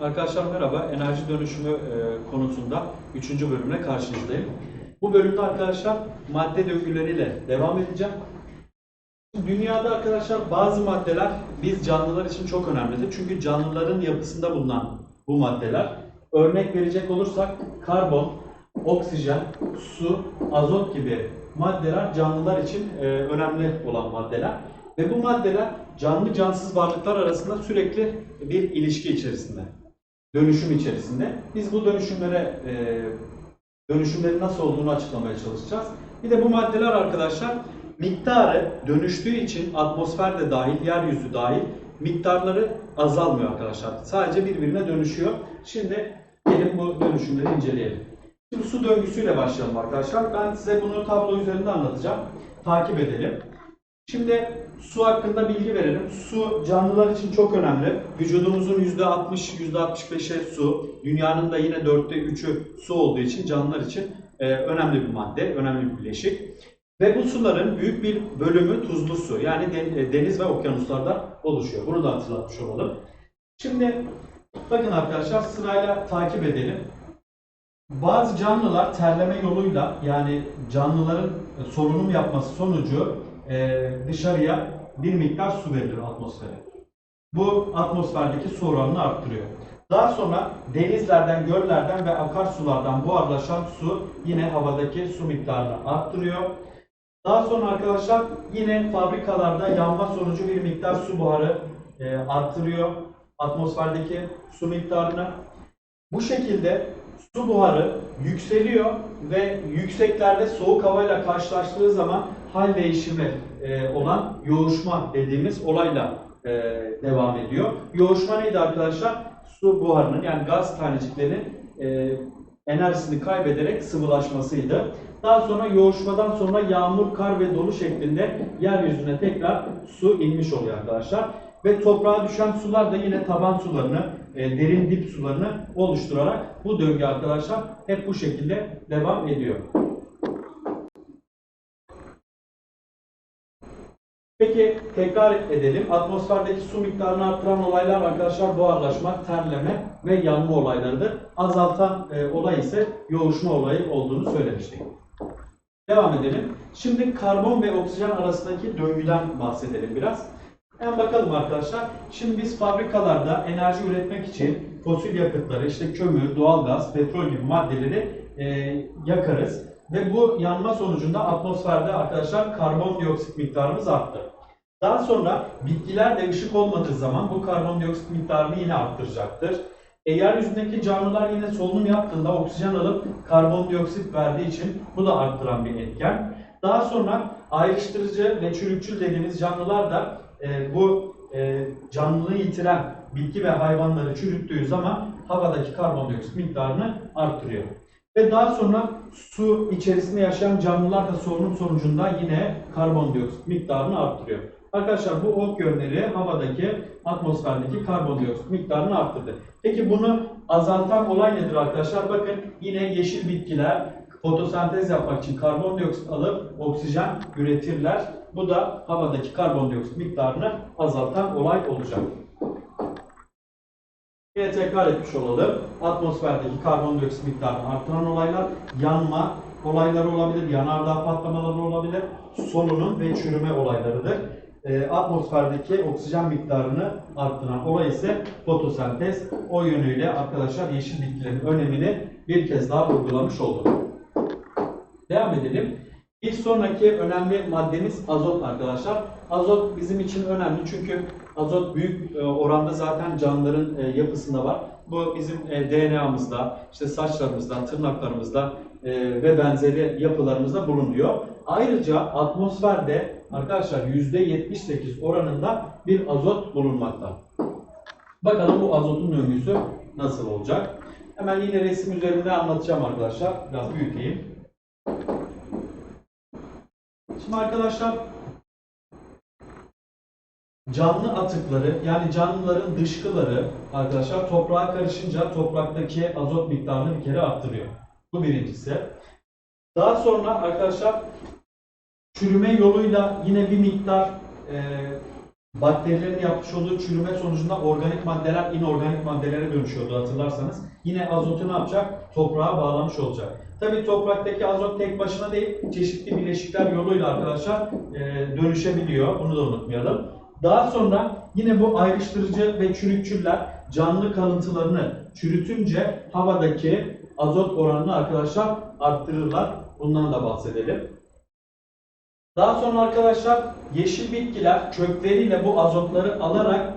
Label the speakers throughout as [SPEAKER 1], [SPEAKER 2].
[SPEAKER 1] Arkadaşlar merhaba. Enerji dönüşümü e, konusunda 3. bölümle karşınızdayım. Bu bölümde arkadaşlar madde döngüleriyle devam edeceğim. Dünyada arkadaşlar bazı maddeler biz canlılar için çok önemlidir. Çünkü canlıların yapısında bulunan bu maddeler. Örnek verecek olursak karbon, oksijen, su, azot gibi maddeler canlılar için e, önemli olan maddeler. Ve bu maddeler canlı cansız varlıklar arasında sürekli bir ilişki içerisinde, dönüşüm içerisinde. Biz bu dönüşümlere e, dönüşümlerin nasıl olduğunu açıklamaya çalışacağız. Bir de bu maddeler arkadaşlar miktarı dönüştüğü için atmosfer de dahil, yeryüzü dahil miktarları azalmıyor arkadaşlar. Sadece birbirine dönüşüyor. Şimdi gelin bu dönüşümleri inceleyelim. Şimdi su döngüsüyle başlayalım arkadaşlar. Ben size bunu tablo üzerinde anlatacağım. Takip edelim. Şimdi su hakkında bilgi verelim. Su canlılar için çok önemli. Vücudumuzun %60, %65'e su. Dünyanın da yine dörtte üçü su olduğu için canlılar için e, önemli bir madde, önemli bir bileşik. Ve bu suların büyük bir bölümü tuzlu su. Yani e, deniz ve okyanuslarda oluşuyor. Bunu da hatırlatmış olalım. Şimdi bakın arkadaşlar sırayla takip edelim. Bazı canlılar terleme yoluyla yani canlıların e, solunum yapması sonucu e, dışarıya bir miktar su verilir atmosfere. Bu atmosferdeki su oranını arttırıyor. Daha sonra denizlerden, göllerden ve akarsulardan buharlaşan su yine havadaki su miktarını arttırıyor. Daha sonra arkadaşlar yine fabrikalarda yanma sonucu bir miktar su buharı e, arttırıyor atmosferdeki su miktarını. Bu şekilde su buharı yükseliyor ve yükseklerde soğuk havayla karşılaştığı zaman hal değişimi e, olan yoğuşma dediğimiz olayla e, devam ediyor. Yoğuşma neydi arkadaşlar? Su buharının yani gaz taneciklerinin e, enerjisini kaybederek sıvılaşmasıydı. Daha sonra yoğuşmadan sonra yağmur, kar ve dolu şeklinde yeryüzüne tekrar su inmiş oluyor arkadaşlar. Ve toprağa düşen sular da yine taban sularını, e, derin dip sularını oluşturarak bu döngü arkadaşlar hep bu şekilde devam ediyor. Peki tekrar edelim. Atmosferdeki su miktarını arttıran olaylar arkadaşlar buharlaşma, terleme ve yanma olaylarıdır. Azaltan e, olay ise yoğuşma olayı olduğunu söylemiştik. Devam edelim. Şimdi karbon ve oksijen arasındaki döngüden bahsedelim biraz. Hemen bakalım arkadaşlar. Şimdi biz fabrikalarda enerji üretmek için fosil yakıtları, işte kömür, doğalgaz, petrol gibi maddeleri e, yakarız. Ve bu yanma sonucunda atmosferde arkadaşlar karbondioksit miktarımız arttı. Daha sonra bitkiler de ışık olmadığı zaman bu karbondioksit miktarını yine arttıracaktır. E, yeryüzündeki canlılar yine solunum yaptığında oksijen alıp karbondioksit verdiği için bu da arttıran bir etken. Daha sonra ayrıştırıcı ve çürükçül dediğimiz canlılar da e, bu e, canlılığı yitiren bitki ve hayvanları çürüttüğü zaman havadaki karbondioksit miktarını arttırıyor. Ve daha sonra su içerisinde yaşayan canlılar da solunum sonucunda yine karbondioksit miktarını arttırıyor. Arkadaşlar bu ok yönleri havadaki atmosferdeki karbondioksit miktarını arttırdı. Peki bunu azaltan olay nedir arkadaşlar? Bakın yine yeşil bitkiler fotosentez yapmak için karbondioksit alıp oksijen üretirler. Bu da havadaki karbondioksit miktarını azaltan olay olacak. Yine tekrar etmiş olalım. Atmosferdeki karbondioksit miktarını artıran olaylar yanma olayları olabilir, yanardağ patlamaları olabilir, solunum ve çürüme olaylarıdır. E, atmosferdeki oksijen miktarını arttıran olay ise fotosentez. O yönüyle arkadaşlar yeşil bitkilerin önemini bir kez daha vurgulamış olduk. Devam edelim. Bir sonraki önemli maddemiz azot arkadaşlar. Azot bizim için önemli çünkü azot büyük e, oranda zaten canlıların e, yapısında var. Bu bizim e, DNA'mızda, işte saçlarımızda, tırnaklarımızda ve benzeri yapılarımızda bulunuyor. Ayrıca atmosferde arkadaşlar %78 oranında bir azot bulunmakta. Bakalım bu azotun döngüsü nasıl olacak? Hemen yine resim üzerinde anlatacağım arkadaşlar. Biraz büyüteyim. Şimdi arkadaşlar canlı atıkları yani canlıların dışkıları arkadaşlar toprağa karışınca topraktaki azot miktarını bir kere arttırıyor. Bu birincisi. Daha sonra arkadaşlar çürüme yoluyla yine bir miktar e, bakterilerin yapmış olduğu çürüme sonucunda organik maddeler inorganik maddelere dönüşüyordu hatırlarsanız. Yine azotu ne yapacak? Toprağa bağlamış olacak. Tabii topraktaki azot tek başına değil, çeşitli bileşikler yoluyla arkadaşlar e, dönüşebiliyor. Bunu da unutmayalım. Daha sonra yine bu ayrıştırıcı ve çürükçüller canlı kalıntılarını çürütünce havadaki azot oranını arkadaşlar arttırırlar. Bundan da bahsedelim. Daha sonra arkadaşlar yeşil bitkiler kökleriyle bu azotları alarak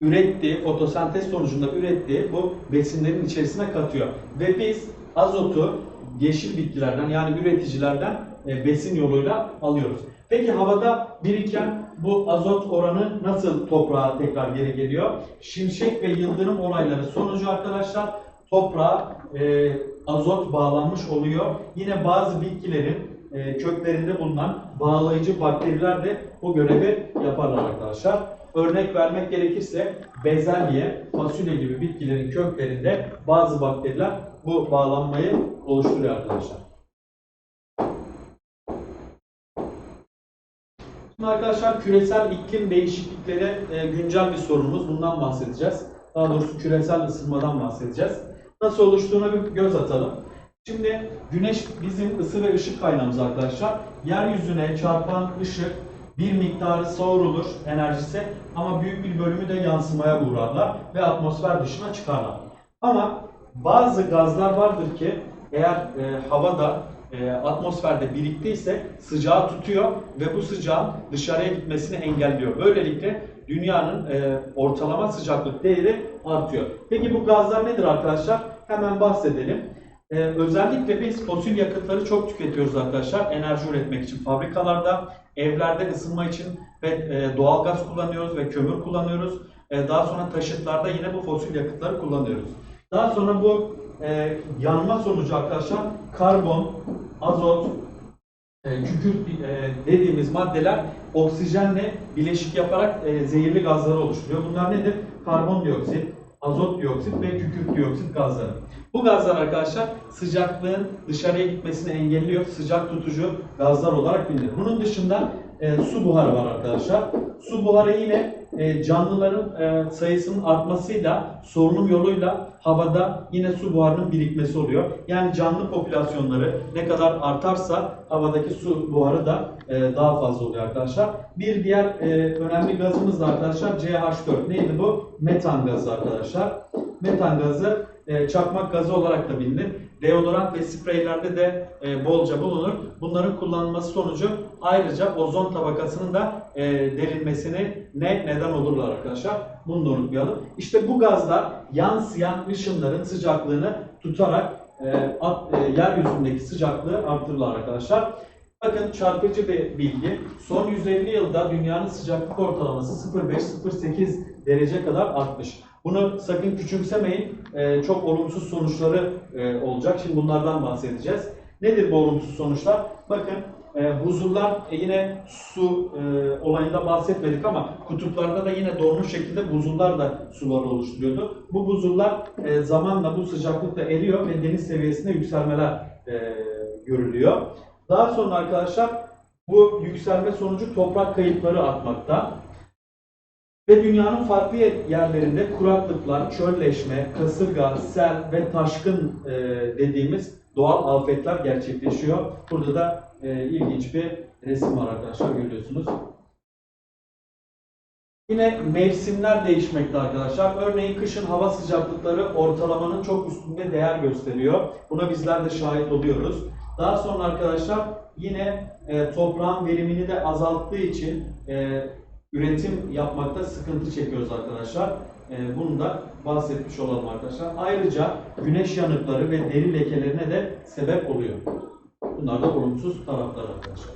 [SPEAKER 1] ürettiği, fotosentez sonucunda ürettiği bu besinlerin içerisine katıyor. Ve biz azotu yeşil bitkilerden yani üreticilerden e, besin yoluyla alıyoruz. Peki havada biriken bu azot oranı nasıl toprağa tekrar geri geliyor? Şimşek ve yıldırım olayları sonucu arkadaşlar toprağa e, azot bağlanmış oluyor. Yine bazı bitkilerin e, köklerinde bulunan bağlayıcı bakteriler de bu görevi yaparlar arkadaşlar. Örnek vermek gerekirse bezelye, fasulye gibi bitkilerin köklerinde bazı bakteriler bu bağlanmayı oluşturuyor arkadaşlar. Şimdi arkadaşlar küresel iklim değişiklikleri e, güncel bir sorunumuz. Bundan bahsedeceğiz. Daha doğrusu küresel ısınmadan bahsedeceğiz. Nasıl oluştuğuna bir göz atalım. Şimdi güneş bizim ısı ve ışık kaynağımız arkadaşlar. Yeryüzüne çarpan ışık bir miktarı savrulur enerjisi ama büyük bir bölümü de yansımaya uğrarlar ve atmosfer dışına çıkarlar. Ama bazı gazlar vardır ki eğer e, havada e, atmosferde biriktiyse sıcağı tutuyor ve bu sıcağın dışarıya gitmesini engelliyor. Böylelikle dünyanın e, ortalama sıcaklık değeri artıyor. Peki bu gazlar nedir arkadaşlar? Hemen bahsedelim. Ee, özellikle biz fosil yakıtları çok tüketiyoruz arkadaşlar. Enerji üretmek için fabrikalarda, evlerde ısınma için ve e, doğal gaz kullanıyoruz ve kömür kullanıyoruz. E, daha sonra taşıtlarda yine bu fosil yakıtları kullanıyoruz. Daha sonra bu e, yanma sonucu arkadaşlar karbon, azot, e, kükürt e, dediğimiz maddeler oksijenle bileşik yaparak e, zehirli gazları oluşturuyor. Bunlar nedir? Karbondioksit, azot dioksit ve kükürt dioksit gazları. Bu gazlar arkadaşlar sıcaklığın dışarıya gitmesini engelliyor. Sıcak tutucu gazlar olarak bilinir. Bunun dışında e, su buharı var arkadaşlar. Su buharı yine e, canlıların e, sayısının artmasıyla solunum yoluyla havada yine su buharının birikmesi oluyor. Yani canlı popülasyonları ne kadar artarsa havadaki su buharı da e, daha fazla oluyor arkadaşlar. Bir diğer e, önemli gazımız da arkadaşlar CH4. Neydi bu? Metan gazı arkadaşlar. Metan gazı e, çakmak gazı olarak da bilinir. Deodorant ve spreylerde de e, bolca bulunur. Bunların kullanılması sonucu ayrıca ozon tabakasının da e, ne neden olurlar arkadaşlar. Bunu da unutmayalım. İşte bu gazlar yansıyan ışınların sıcaklığını tutarak e, at, e, yeryüzündeki sıcaklığı artırırlar arkadaşlar. Bakın çarpıcı bir bilgi. Son 150 yılda dünyanın sıcaklık ortalaması 0,5-0,8 derece kadar artmış. Bunu sakın küçümsemeyin. Ee, çok olumsuz sonuçları e, olacak. Şimdi bunlardan bahsedeceğiz. Nedir bu olumsuz sonuçlar? Bakın e, buzullar e, yine su e, olayında bahsetmedik ama kutuplarda da yine donmuş şekilde buzullar da suları oluşturuyordu. Bu buzullar e, zamanla bu sıcaklıkta eriyor ve deniz seviyesinde yükselmeler e, görülüyor. Daha sonra arkadaşlar bu yükselme sonucu toprak kayıpları artmakta. Ve dünyanın farklı yerlerinde kuraklıklar, çölleşme, kasırga, sel ve taşkın e, dediğimiz doğal afetler gerçekleşiyor. Burada da e, ilginç bir resim var arkadaşlar görüyorsunuz. Yine mevsimler değişmekte arkadaşlar. Örneğin kışın hava sıcaklıkları ortalamanın çok üstünde değer gösteriyor. Buna bizler de şahit oluyoruz. Daha sonra arkadaşlar yine e, toprağın verimini de azalttığı için e, üretim yapmakta sıkıntı çekiyoruz arkadaşlar. E, bunu da bahsetmiş olalım arkadaşlar. Ayrıca güneş yanıkları ve deri lekelerine de sebep oluyor. Bunlar da olumsuz taraflar arkadaşlar.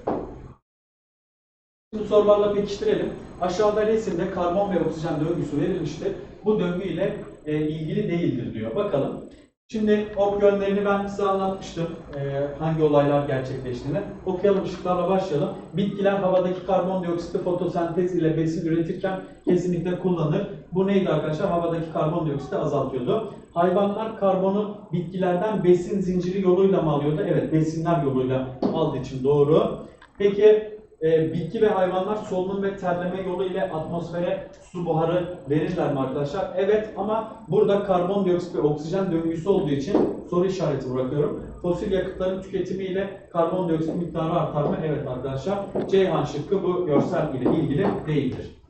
[SPEAKER 1] Şimdi sorularla pekiştirelim. Aşağıda resimde karbon ve oksijen döngüsü verilmiştir. Bu döngü ile e, ilgili değildir diyor. Bakalım. Şimdi ok yönlerini ben size anlatmıştım. e, hangi olaylar gerçekleştiğini. Okuyalım ışıklarla başlayalım. Bitkiler havadaki karbondioksiti fotosentez ile besin üretirken kesinlikle kullanır. Bu neydi arkadaşlar? Havadaki karbondioksiti azaltıyordu. Hayvanlar karbonu bitkilerden besin zinciri yoluyla mı alıyordu? Evet, besinler yoluyla aldığı için doğru. Peki e, bitki ve hayvanlar solunum ve terleme yolu ile atmosfere su buharı verirler mi arkadaşlar? Evet ama burada karbondioksit ve oksijen döngüsü olduğu için soru işareti bırakıyorum. Fosil yakıtların tüketimiyle karbondioksit miktarı artar mı? Evet arkadaşlar. Ceyhan şıkkı bu görsel ile ilgili değildir.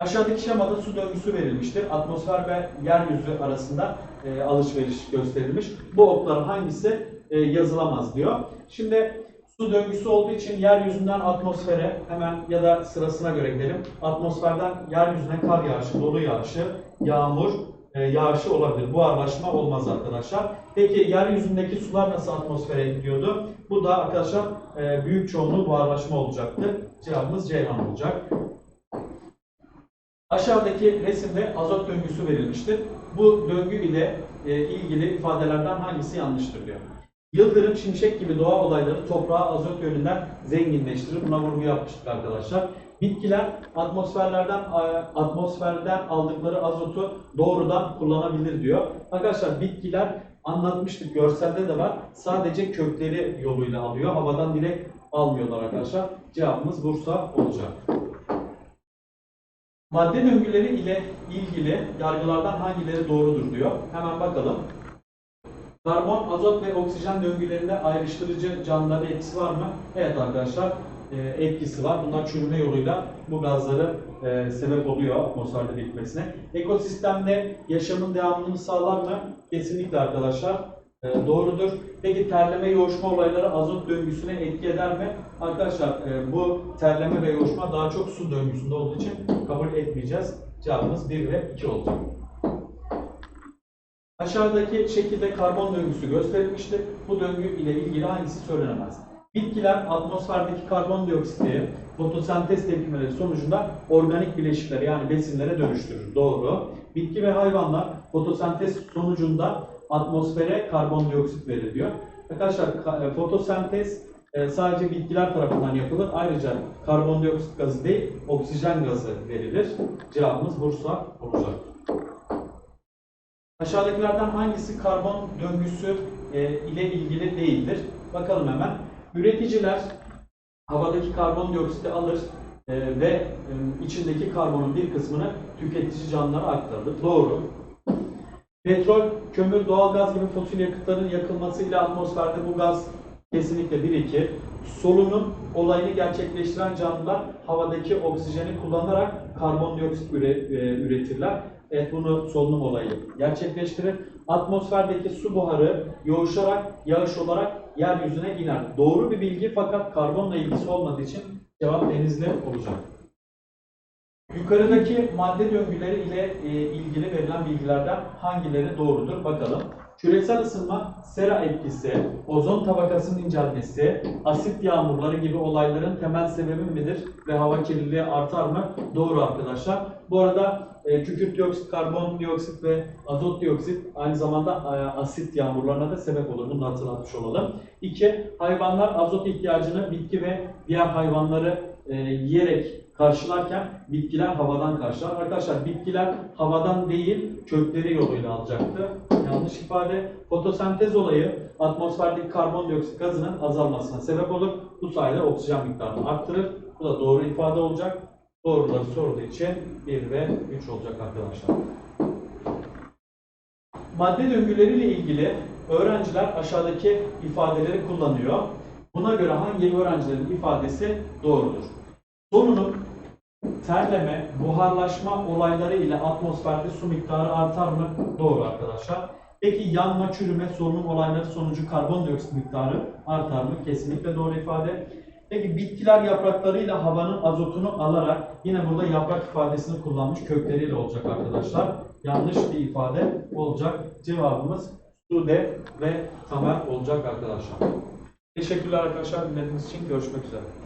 [SPEAKER 1] Aşağıdaki şemada su döngüsü verilmiştir. Atmosfer ve yeryüzü arasında e, alışveriş gösterilmiş. Bu okların hangisi e, yazılamaz diyor. Şimdi su döngüsü olduğu için yeryüzünden atmosfere hemen ya da sırasına göre gidelim. Atmosferden yeryüzüne kar yağışı, dolu yağışı, yağmur e, yağışı olabilir. Buharlaşma olmaz arkadaşlar. Peki yeryüzündeki sular nasıl atmosfere gidiyordu? Bu da arkadaşlar e, büyük çoğunluğu buharlaşma olacaktı. Cevabımız Ceyhan olacak. Aşağıdaki resimde azot döngüsü verilmiştir. Bu döngü ile e, ilgili ifadelerden hangisi yanlıştır diyor. Yıldırım, şimşek gibi doğa olayları toprağı azot yönünden zenginleştirir. Buna vurgu yapmıştık arkadaşlar. Bitkiler atmosferlerden atmosferden aldıkları azotu doğrudan kullanabilir diyor. Arkadaşlar bitkiler anlatmıştık görselde de var. Sadece kökleri yoluyla alıyor. Havadan direkt almıyorlar arkadaşlar. Cevabımız Bursa olacak. Madde döngüleri ile ilgili yargılardan hangileri doğrudur diyor. Hemen bakalım. Karbon, azot ve oksijen döngülerinde ayrıştırıcı canlıların etkisi var mı? Evet arkadaşlar e, etkisi var. Bunlar çürüme yoluyla bu gazları e, sebep oluyor atmosferde birikmesine. Ekosistemde yaşamın devamını sağlar mı? Kesinlikle arkadaşlar e, doğrudur. Peki terleme yoğuşma olayları azot döngüsüne etki eder mi? Arkadaşlar bu terleme ve yoğuşma daha çok su döngüsünde olduğu için kabul etmeyeceğiz. Cevabımız 1 ve 2 olacak. Aşağıdaki şekilde karbon döngüsü gösterilmiştir. Bu döngü ile ilgili hangisi söylenemez? Bitkiler atmosferdeki karbondioksiti fotosentez tepkimeleri sonucunda organik bileşikleri yani besinlere dönüştürür. Doğru. Bitki ve hayvanlar fotosentez sonucunda atmosfere karbondioksit verir diyor. Arkadaşlar ka- e, fotosentez e, sadece bitkiler tarafından yapılır. Ayrıca karbondioksit gazı değil, oksijen gazı verilir. Cevabımız Bursa olacak. Aşağıdakilerden hangisi karbon döngüsü e, ile ilgili değildir? Bakalım hemen. Üreticiler havadaki karbondioksiti alır e, ve e, içindeki karbonun bir kısmını tüketici canlılara aktarılır. Doğru. Petrol, kömür, doğalgaz gibi fosil yakıtların yakılmasıyla atmosferde bu gaz kesinlikle birikir. Solunum olayını gerçekleştiren canlılar havadaki oksijeni kullanarak karbondioksit üre- üretirler. Evet bunu solunum olayı gerçekleştirir. Atmosferdeki su buharı yoğuşarak yağış olarak yeryüzüne iner. Doğru bir bilgi fakat karbonla ilgisi olmadığı için cevap denizli olacak. Yukarıdaki madde döngüleri ile e, ilgili verilen bilgilerden hangileri doğrudur bakalım. Küresel ısınma, sera etkisi, ozon tabakasının incelmesi, asit yağmurları gibi olayların temel sebebi midir ve hava kirliliği artar mı? Doğru arkadaşlar. Bu arada e, kükürt dioksit, karbon dioksit ve azot dioksit aynı zamanda e, asit yağmurlarına da sebep olur. Bunu hatırlatmış olalım. İki, hayvanlar azot ihtiyacını bitki ve diğer hayvanları e, yiyerek karşılarken bitkiler havadan karşılar. Arkadaşlar bitkiler havadan değil kökleri yoluyla alacaktı. Yanlış ifade. Fotosentez olayı atmosferdeki karbondioksit gazının azalmasına sebep olur. Bu sayede oksijen miktarını arttırır. Bu da doğru ifade olacak. Doğruları sorduğu için 1 ve 3 olacak arkadaşlar. Madde döngüleriyle ilgili öğrenciler aşağıdaki ifadeleri kullanıyor. Buna göre hangi öğrencilerin ifadesi doğrudur? Solunum, terleme, buharlaşma olayları ile atmosferde su miktarı artar mı? Doğru arkadaşlar. Peki yanma, çürüme, solunum olayları sonucu karbondioksit miktarı artar mı? Kesinlikle doğru ifade. Peki bitkiler yapraklarıyla havanın azotunu alarak yine burada yaprak ifadesini kullanmış kökleriyle olacak arkadaşlar. Yanlış bir ifade olacak. Cevabımız Sude ve Tamer olacak arkadaşlar. Teşekkürler arkadaşlar dinlediğiniz için. Görüşmek üzere.